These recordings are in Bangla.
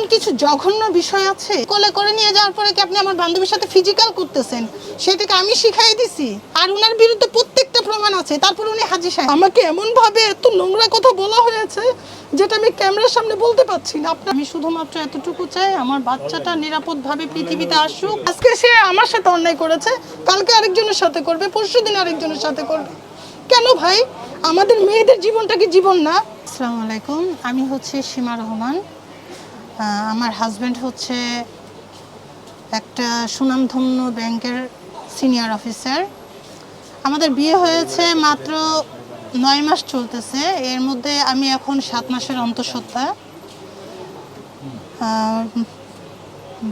এমন কিছু জঘন্য বিষয় আছে? কোলে করে নিয়ে যাওয়ার পরে কি আপনি আমার বান্ধবীর সাথে ফিজিক্যাল করতেছেন? সেটাকে আমি শিখাই দিছি। আর ওনার বিরুদ্ধে প্রত্যেকটা প্রমাণ আছে। তারপর উনি হাজির সাহেব। আমাকে এমন ভাবে এত নোংরা কথা বলা হয়েছে, যেটা আমি ক্যামেরার সামনে বলতে পারছি না। আপনার আমি শুধুমাত্র এতটুকু চাই আমার বাচ্চাটা নিরাপদভাবে পৃথিবীতে আসুক। আজকে সে আমার সাথে অন্যায় করেছে, কালকে আরেকজনের সাথে করবে, পরশু দিন আরেকজনের সাথে করবে। কেন ভাই? আমাদের মেয়েদের জীবনটা কি জীবন না? আসসালামু আলাইকুম, আমি হচ্ছে সীমা রহমান। আমার হাজব্যান্ড হচ্ছে একটা সুনামধন্য ব্যাংকের সিনিয়র অফিসার আমাদের বিয়ে হয়েছে মাত্র নয় মাস চলতেছে। এর মধ্যে আমি এখন সাত মাসের অন্তঃসত্ত্বা।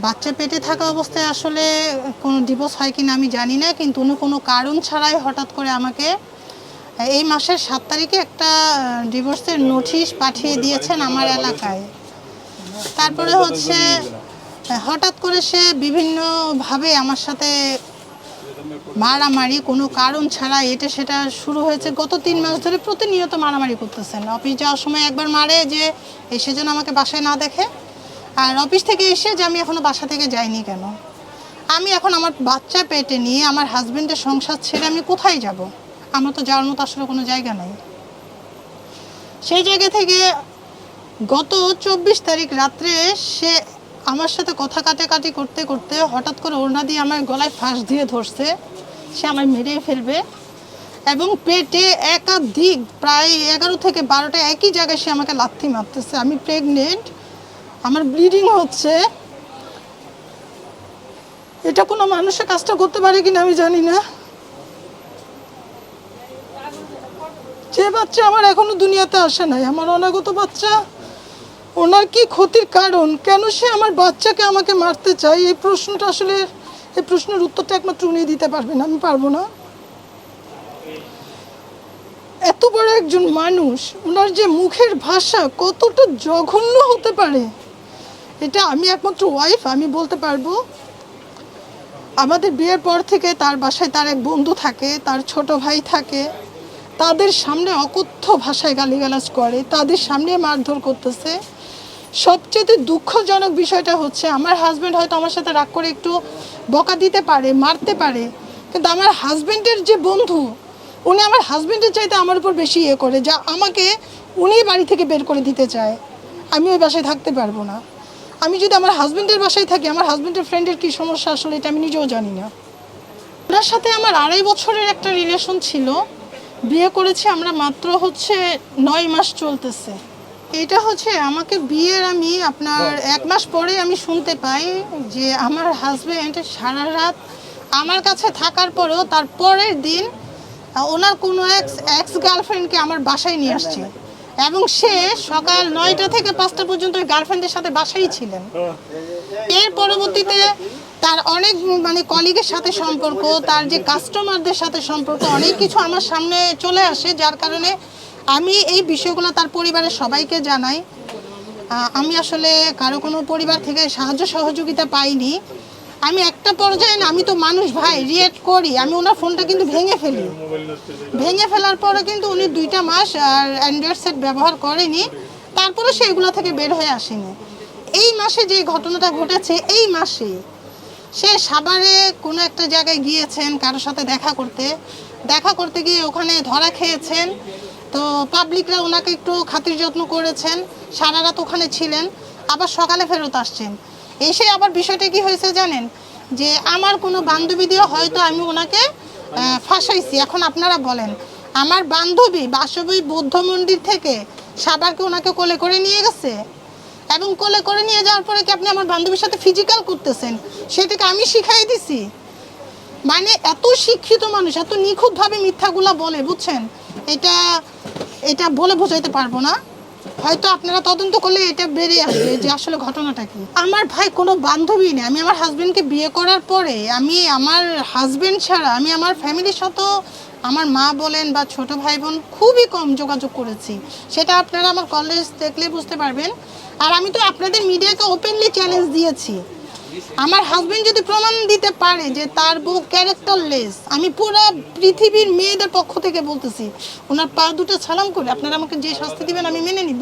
বাচ্চা পেটে থাকা অবস্থায় আসলে কোনো ডিভোর্স হয় কিনা আমি জানি না, কিন্তু উনি কোনো কারণ ছাড়াই হঠাৎ করে আমাকে এই মাসের সাত তারিখে একটা ডিভোর্সের নোটিশ পাঠিয়ে দিয়েছেন আমার এলাকায়। তারপরে হচ্ছে, হঠাৎ করে সে বিভিন্নভাবে আমার সাথে মারামারি, কোনো কারণ ছাড়া এটা সেটা শুরু হয়েছে গত তিন মাস ধরে প্রতিনিয়ত মারামারি করতেছেন। অফিস যাওয়ার সময় একবার মারে যে এসে যেন আমাকে বাসায় না দেখে। আর অফিস থেকে এসে যে আমি এখনও বাসা থেকে যাইনি কেন? আমি এখন আমার বাচ্চা পেটে নিয়ে আমার হাজব্যান্ডের সংসার ছেড়ে আমি কোথায় যাব? আমার তো যাওয়ার মতো আসলে কোনো জায়গা নাই। সেই জায়গা থেকে গত চব্বিশ তারিখ রাত্রে সে আমার সাথে কথা কাটাকাটি করতে করতে হঠাৎ করে ওড়না দিয়ে আমার গলায় ফাঁস দিয়ে ধরছে। সে আমায় মেরে ফেলবে এবং পেটে একাধিক প্রায় এগারো থেকে বারোটা একই জায়গায় সে আমাকে লাথি মারতেছে। আমি প্রেগনেন্ট আমার ব্লিডিং হচ্ছে। এটা কোনো মানুষের কাজটা করতে পারে কিনা আমি জানি না। যে বাচ্চা আমার এখনও দুনিয়াতে আসে নাই, আমার অনাগত বাচ্চা ওনার কি ক্ষতির কারণ? কেন সে আমার বাচ্চাকে আমাকে মারতে চায়? এই প্রশ্নটা আসলে, এই প্রশ্নের উত্তরটা একমাত্র উনি দিতে পারবেন, আমি পারব না। এত বড় একজন মানুষ, ওনার যে মুখের ভাষা কতটা জঘন্য হতে পারে? এটা আমি একমাত্র ওয়াইফ আমি বলতে পারব। আমাদের বিয়ের পর থেকে তার বাসায় তার এক বন্ধু থাকে, তার ছোট ভাই থাকে। তাদের সামনে অকথ্য ভাষায় গালিগালাজ করে, তাদের সামনে মারধর করতেছে। সবচেয়ে দুঃখজনক বিষয়টা হচ্ছে, আমার হাজব্যান্ড হয়তো আমার সাথে রাগ করে একটু বকা দিতে পারে, মারতে পারে, কিন্তু আমার হাজব্যান্ডের যে বন্ধু, উনি আমার হাজব্যান্ডের চাইতে আমার উপর বেশি ইয়ে করে, যা আমাকে উনি বাড়ি থেকে বের করে দিতে চায়। আমি ওই বাসায় থাকতে পারব না। আমি যদি আমার হাজব্যান্ডের বাসায় থাকি, আমার হাজব্যান্ডের ফ্রেন্ডের কী সমস্যা আসলে এটা আমি নিজেও জানি না। ওনার সাথে আমার আড়াই বছরের একটা রিলেশন ছিল, বিয়ে করেছি আমরা মাত্র হচ্ছে নয় মাস চলতেছে। এটা হচ্ছে আমাকে বিয়ের আমি আপনার এক মাস পরে আমি শুনতে পাই যে আমার হাজব্যান্ড সারা রাত আমার কাছে থাকার পরেও তার পরের দিন ওনার কোনো এক্স এক্স গার্লফ্রেন্ডকে আমার বাসায় নিয়ে আসছে এবং সে সকাল নয়টা থেকে পাঁচটা পর্যন্ত ওই গার্লফ্রেন্ডের সাথে বাসাই ছিলেন। এর পরবর্তীতে তার অনেক মানে কলিগের সাথে সম্পর্ক তার যে কাস্টমারদের সাথে সম্পর্ক অনেক কিছু আমার সামনে চলে আসে যার কারণে আমি এই বিষয়গুলো তার পরিবারের সবাইকে জানাই। আমি আসলে কারও কোনো পরিবার থেকে সাহায্য সহযোগিতা পাইনি। আমি একটা পর্যায়ে না, আমি তো মানুষ ভাই রিয়েক্ট করি। আমি ওনার ফোনটা কিন্তু ভেঙে ফেলি। ভেঙে ফেলার পরে কিন্তু উনি দুইটা মাস আর অ্যান্ড্রয়েড সেট ব্যবহার করেনি। তারপরে সে এগুলো থেকে বের হয়ে আসেনি। এই মাসে যে ঘটনাটা ঘটেছে, এই মাসে সে সাভারে কোনো একটা জায়গায় গিয়েছেন কারোর সাথে দেখা করতে। দেখা করতে গিয়ে ওখানে ধরা খেয়েছেন। তো পাবলিকরা ওনাকে একটু খাতির যত্ন করেছেন। সারা রাত ওখানে ছিলেন, আবার সকালে ফেরত আসছেন। এসে আবার বিষয়টা কি হয়েছে জানেন? যে আমার কোনো বান্ধবী দিয়ে হয়তো আমি ওনাকে ফাঁসাইছি। এখন আপনারা বলেন, আমার বান্ধবী বাসবী বৌদ্ধ মন্দির থেকে সাবারকে ওনাকে কোলে করে নিয়ে গেছে? এবং কোলে করে নিয়ে যাওয়ার পরে কি আপনি আমার বান্ধবীর সাথে ফিজিক্যাল করতেছেন? সেটাকে আমি শিখাই দিছি। মানে এত শিক্ষিত মানুষ, এত নিখুঁতভাবে মিথ্যাগুলা বলে, বুঝছেন? এটা এটা বলে বোঝাইতে পারব না। হয়তো আপনারা তদন্ত করলে এটা বেরিয়ে আসবে যে আসলে ঘটনাটা কি। আমার ভাই কোনো বান্ধবী নেই। আমি আমার হাজবেন্ডকে বিয়ে করার পরে আমি আমার হাজবেন্ড ছাড়া আমি আমার ফ্যামিলির সাথেও আমার মা বলেন বা ছোট ভাই বোন খুবই কম যোগাযোগ করেছি। সেটা আপনারা আমার কলেজ দেখলে বুঝতে পারবেন। আর আমি তো আপনাদের মিডিয়াকে ওপেনলি চ্যালেঞ্জ দিয়েছি। আমার হাজবেন্ড যদি প্রমাণ দিতে পারে যে তার বউ ক্যারেক্টারলেস আমি পুরো পৃথিবীর মেয়েদের পক্ষ থেকে বলতেছি, ওনার পা দুটো সালাম করে, আপনারা আমাকে যে শাস্তি দিবেন আমি মেনে নিব।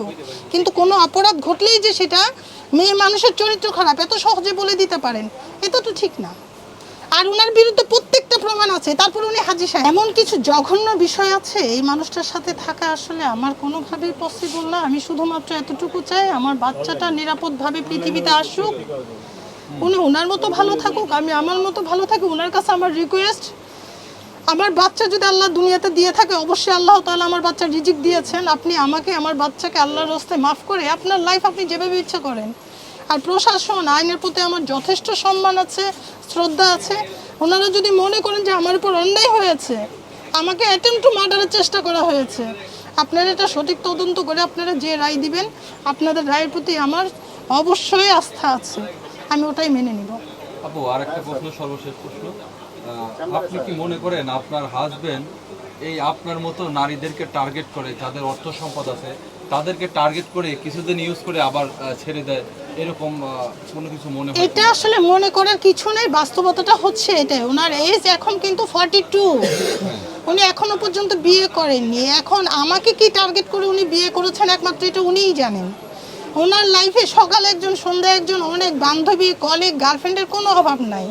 কিন্তু কোনো অপরাধ ঘটলেই যে সেটা মেয়ে মানুষের চরিত্র খারাপ, এত সহজে বলে দিতে পারেন এটা তো ঠিক না। আর ওনার বিরুদ্ধে প্রত্যেকটা প্রমাণ আছে, তারপর উনি হাজি সাহেব। এমন কিছু জঘন্য বিষয় আছে, এই মানুষটার সাথে থাকা আসলে আমার কোনোভাবেই পসিবল না। আমি শুধুমাত্র এতটুকু চাই, আমার বাচ্চাটা নিরাপদভাবে পৃথিবীতে আসুক। উনি ওনার মতো ভালো থাকুক, আমি আমার মতো ভালো থাকি ওনার কাছে আমার রিকোয়েস্ট আমার বাচ্চা যদি আল্লাহ দুনিয়াতে দিয়ে থাকে, অবশ্যই আল্লাহ তাহলে আমার বাচ্চা রিজিক দিয়েছেন। আপনি আমাকে, আমার বাচ্চাকে আল্লাহর রাস্তায় মাফ করে আপনার লাইফ আপনি যেভাবে ইচ্ছা করেন। আর প্রশাসন, আইনের প্রতি আমার যথেষ্ট সম্মান আছে, শ্রদ্ধা আছে। ওনারা যদি মনে করেন যে আমার উপর অন্যায় হয়েছে, আমাকে অ্যাটেম্প টু মার্ডারের চেষ্টা করা হয়েছে, আপনারা এটা সঠিক তদন্ত করে আপনারা যে রায় দিবেন, আপনাদের রায়ের প্রতি আমার অবশ্যই আস্থা আছে। আমি ওটাই মেনে নিব। আপু আর একটা প্রশ্ন সর্বশেষ প্রশ্ন। আপনি কি মনে করেন আপনার হাজবেন্ড এই আপনার মতো নারীদেরকে টার্গেট করে যাদের অর্থ সম্পদ আছে তাদেরকে টার্গেট করে কিছুদিন ইউজ করে আবার ছেড়ে দেয়? এরকম কোনো কিছু মনে হয় এটা আসলে মনে করার কিছু নেই বাস্তবতাটা হচ্ছে এটাই। ওনার এজ এখন কিন্তু ফর্টি টু উনি এখনও পর্যন্ত বিয়ে করেননি। এখন আমাকে কি টার্গেট করে উনি বিয়ে করেছেন? একমাত্র এটা উনিই জানেন। ওনার লাইফে সকালে একজন সন্ধ্যা একজন অনেক বান্ধবী কলিগ গার্লফ্রেন্ডের কোনো অভাব নাই।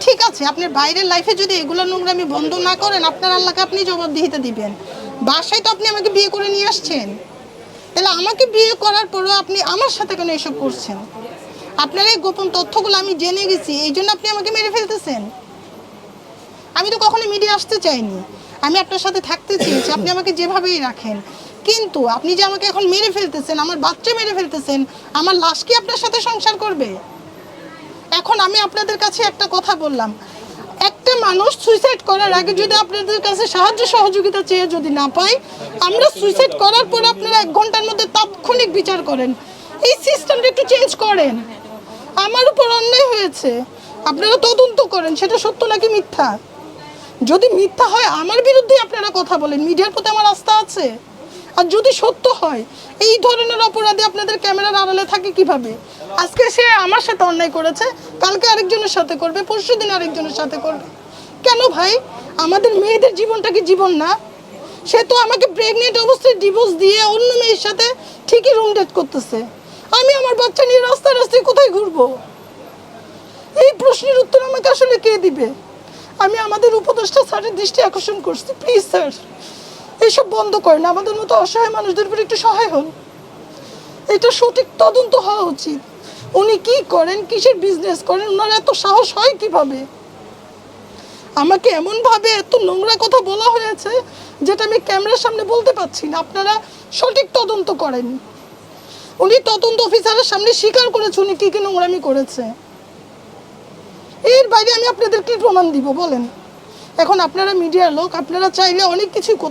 ঠিক আছে, আপনার বাইরের লাইফে যদি এগুলো নোংরামি বন্ধ না করেন, আপনার আল্লাহকে আপনি জবাবদিহিতা দিবেন। বাসায় তো আপনি আমাকে বিয়ে করে নিয়ে আসছেন। তাহলে আমাকে বিয়ে করার পরও আপনি আমার সাথে কেন এসব করছেন? আপনার এই গোপন তথ্যগুলো আমি জেনে গেছি, এই জন্য আপনি আমাকে মেরে ফেলতেছেন। আমি তো কখনো মিডিয়া আসতে চাইনি। আমি আপনার সাথে থাকতে চেয়েছি, আপনি আমাকে যেভাবেই রাখেন। কিন্তু আপনি যে আমাকে এখন মেরে ফেলতেছেন, আমার বাচ্চা মেরে ফেলতেছেন, আমার লাশ কি আপনার সাথে সংসার করবে? এখন আমি আপনাদের কাছে একটা কথা বললাম। একটা মানুষ সুইসাইড করার আগে যদি আপনাদের কাছে সাহায্য সহযোগিতা চেয়ে যদি না পাই আমরা সুইসাইড করার পরে আপনারা এক ঘণ্টার মধ্যে তাৎক্ষণিক বিচার করেন। এই সিস্টেমটা একটু চেঞ্জ করেন। আমার উপর অন্যায় হয়েছে। আপনারা তদন্ত করেন, সেটা সত্য নাকি মিথ্যা? যদি মিথ্যা হয়, আমার বিরুদ্ধে আপনারা কথা বলেন। মিডিয়ার প্রতি আমার আস্থা আছে। আর যদি সত্য হয়, এই ধরনের অপরাধী আপনাদের ক্যামেরার আড়ালে থাকে কীভাবে? আজকে সে আমার সাথে অন্যায় করেছে, কালকে আরেকজনের সাথে করবে, পরশু দিন আরেকজনের সাথে করবে। কেন ভাই? আমাদের মেয়েদের জীবনটা কি জীবন না? সে তো আমাকে প্রেগনেন্ট অবস্থায় ডিভোর্স দিয়ে অন্য মেয়ের সাথে ঠিকই রুম ডেট করতেছে। আমি আমার বাচ্চা নিয়ে রাস্তায় রাস্তায় কোথায় ঘুরবো? এই প্রশ্নের উত্তর আমাকে আসলে কে দিবে? আমি আমাদের উপদেষ্টা স্যারের দৃষ্টি আকর্ষণ করছি। প্লিজ স্যার এইসব বন্ধ করেন। আমাদের মতো অসহায় মানুষদের উপর একটু সহায় হন। এটা সঠিক তদন্ত হওয়া উচিত। উনি কি করেন, কিসের বিজনেস করেন ওনার এত সাহস হয় কীভাবে? আমাকে এমনভাবে এত নোংরা কথা বলা হয়েছে যেটা আমি ক্যামেরার সামনে বলতে পারছি না। আপনারা সঠিক তদন্ত করেন। উনি তদন্ত অফিসারের সামনে স্বীকার করেছে উনি কি কি নোংরামি করেছে। এর বাইরে আমি আপনাদের কি প্রমাণ দিব, বলেন। এখন আপনারা মিডিয়ার লোক, আপনারা চাইলে অনেক কিছুই করতে